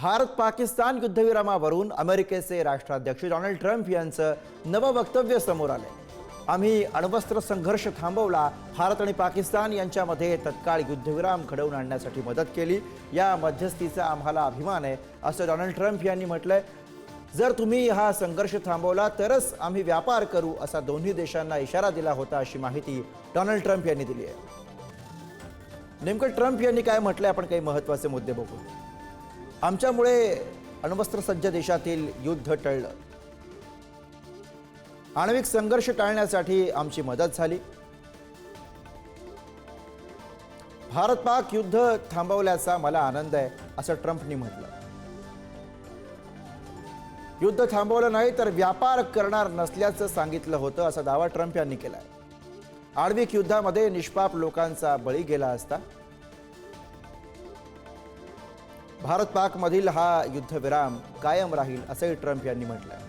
भारत पाकिस्तान युद्धविरामावरून अमेरिकेचे राष्ट्राध्यक्ष Donald Trump यांचं नवं वक्तव्य समोर आलंय. आम्ही अण्वस्त्र संघर्ष थांबवला भारत आणि पाकिस्तान यांच्यामध्ये तत्काळ युद्धविराम घडवून आणण्यासाठी मदत केली या मध्यस्थीचा आम्हाला अभिमान आहे असं डोनाल्ड ट्रम्प यांनी म्हटलंय. जर तुम्ही हा संघर्ष थांबवला तरच आम्ही व्यापार करू असा दोन्ही देशांना इशारा दिला होता अशी माहिती डोनाल्ड ट्रम्प यांनी दिली आहे. नेमकं ट्रम्प यांनी काय म्हटलंय आपण काही महत्त्वाचे मुद्दे बघू आमच्यामुळे अण्वस्त्रसज्ज देशातील युद्ध टळलं. आण्विक संघर्ष टाळण्यासाठी आमची मदत झाली. भारत पाक युद्ध थांबवल्याचा मला आनंद आहे असं ट्रम्पनी म्हटलं. युद्ध थांबवलं नाही तर व्यापार करणार नसल्याचं सांगितलं होतं असा दावा ट्रम्प यांनी केला आहे आण्विक युद्धामध्ये निष्पाप लोकांचा बळी गेला असता भारत पाकमधील हा युद्धविराम कायम राहील असंही ट्रम्प यांनी म्हटलं